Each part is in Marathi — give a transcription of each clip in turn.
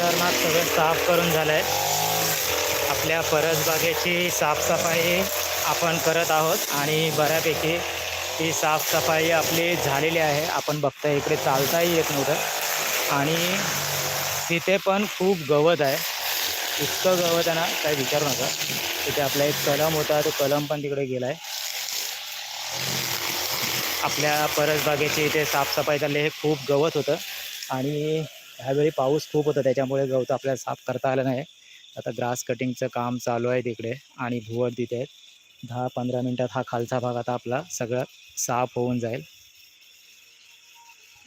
वातावरणात सगळं साफ करून झालं आहे आपल्या परसबागेची साफसफाई आपण करत आहोत आणि बऱ्यापैकी ही साफसफाई आपली झालेली आहे. आपण बघता इकडे चालताही येत नव्हतं. आणि तिथे पण खूप गवत आहे. इतकं गवत आहे ना काही विचारू नका. तिथे आपला एक कलम होता तो कलम पण तिकडे गेला आहे आपल्या परसबागेची इथे साफसफाई झाली हे खूप गवत होतं. आणि ह्यावेळी पाऊस खूप होता त्याच्यामुळे गवत आपल्याला साफ करता आलं नाही. आता ग्रास कटिंगचं काम चालू आहे तिकडे आणि भुवट तिथे आहेत. दहा पंधरा मिनटात हा खालचा भाग आता आपला सगळं साफ होऊन जाईल.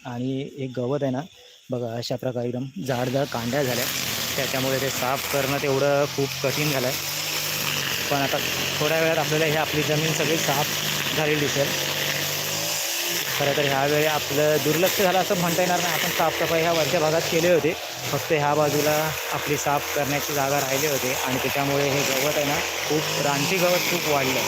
आणि एक गवत आहे ना बघा अशा प्रकारे एकदम जाडजाड कांड्या झाल्या. त्याच्यामुळे ते साफ करणं तेवढं खूप कठीण झालं आहे पण आता थोड्या वेळात आपल्याला हे आपली जमीन सगळी साफ झालेली दिसेल. खरं तर ह्यावेळी आपलं दुर्लक्ष झालं असं म्हणता येणार नाही. आपण साफसफाई ह्या वरच्या भागात केले होते. फक्त ह्या बाजूला आपली साफ करण्याची जागा राहिली होती आणि त्याच्यामुळे हे गवत आहे ना खूप रानटी गवत खूप वाढलं.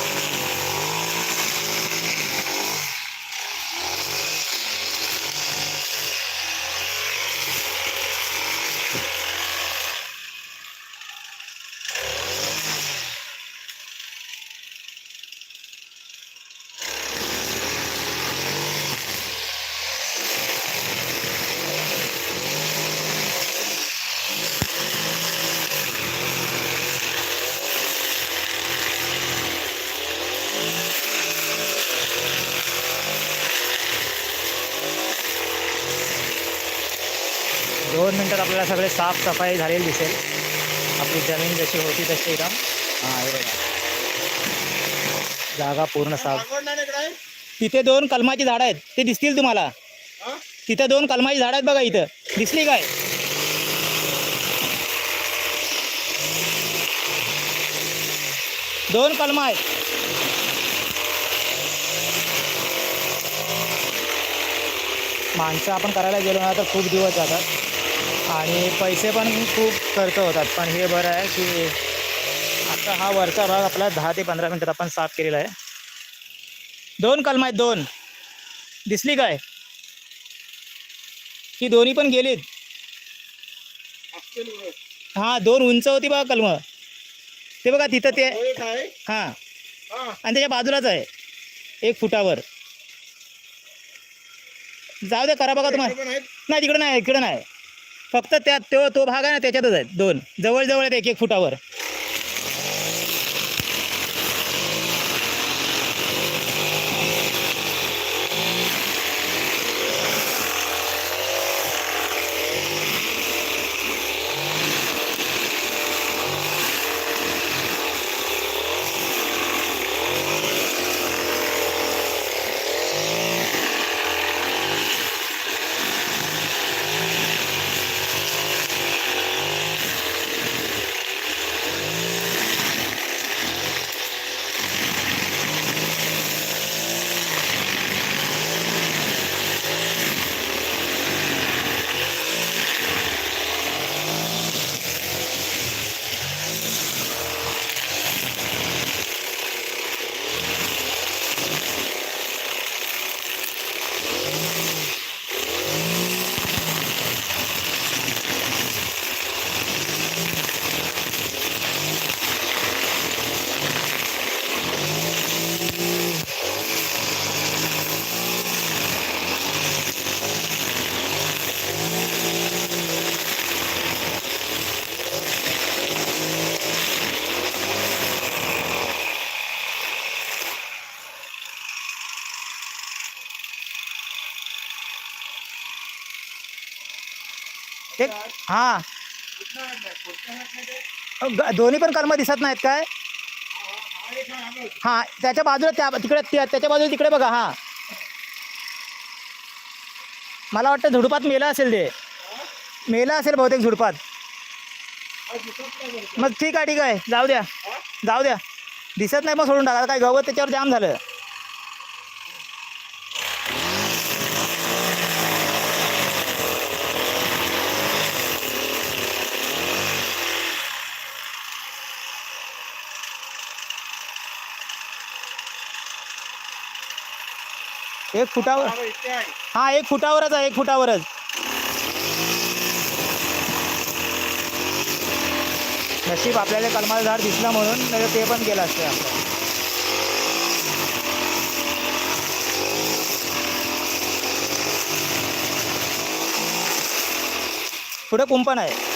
दोन मिनटात आपल्याला सगळे साफसफाई झालेली दिसेल. आपली जमीन जशी होती तशी एकदम. हां हे बघा. जागा पूर्ण साफ. तिथे दोन कलमाची झाडं आहेत. ते दिसतील तुम्हाला. तिथे दोन कलमाची झाडं आहेत बघा इथं. दिसली काय? दोन कलम आहेत. माणसं आपण करायला गेलो ना तर खूप दिवस जातात. आणि पैसे पण खूप खर्च होतात. पण हे बरं आहे की आता हा वरचा भाग आपला दहा ते पंधरा मिनटात आपण साफ केलेला आहे. दोन कलम आहेत दोन. दिसली काय? ही दोन्ही पण गेलीत. हां दोन उंच होती बघा कलम. ते बघा तिथं ते हां हा. आणि त्याच्या बाजूलाच आहे. एक फुटावर. जाऊ दे करा बघा तुम्हाला नाही तिकडं नाही इकडं नाही. फक्त त्यात तो तो भाग आहे ना त्याच्यातच आहेत दोन. जवळजवळ आहेत एक एक फुटावर. एक हां. ते? ग- दोन्ही पण कलम दिसत नाहीत काय? हा, हां त्याच्या बाजूला त्या तिकडे त्या- त्याच्या बाजूला तिकडे बघा हां. मला वाटतं झुडपात मेला असेल ते. मेला असेल बहुतेक झुडपात. मग ठीक आहे ठीक आहे. जाऊ द्या. जाऊ द्या. दिसत नाही मग सोडून टाका. काय गवत त्याच्यावर जाम झालं. एक फुटावर हा एक फुटावरच आहे एक फुटावरच. नशीब आपल्याला कलमाचं झाड दिसलं म्हणून नाही ते पण गेलं असतं आपलं. पुढे कुंपण आहे.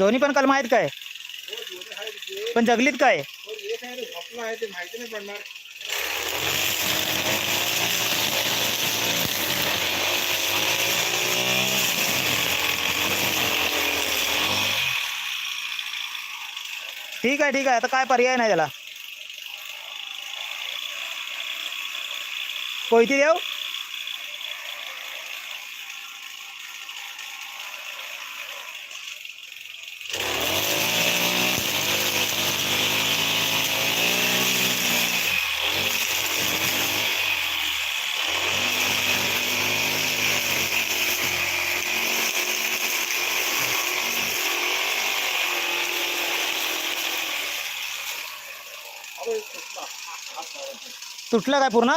दोन्ही पण कलम आहेत काय? पण जगलीत काय? माहिती नाही पडणार ठीक आहे ठीक आहे. आता काय पर्याय नाही त्याला. कोयती देव? तुटलं काय पूर्ण?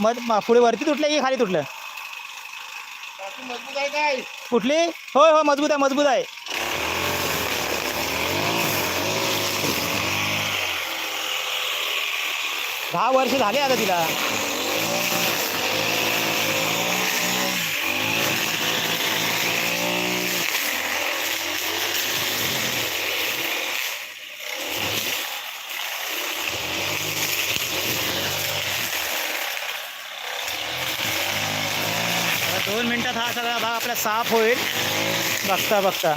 वर, पुढे वरती तुटलं की खाली तुटलं? मजबूत आहे काय कुठली होय हो मजबूत आहे मजबूत आहे. दहा वर्ष झाले आता तिला आता दोन मिनटात हा सगळा भाग आपला साफ होईल. बघता बघता.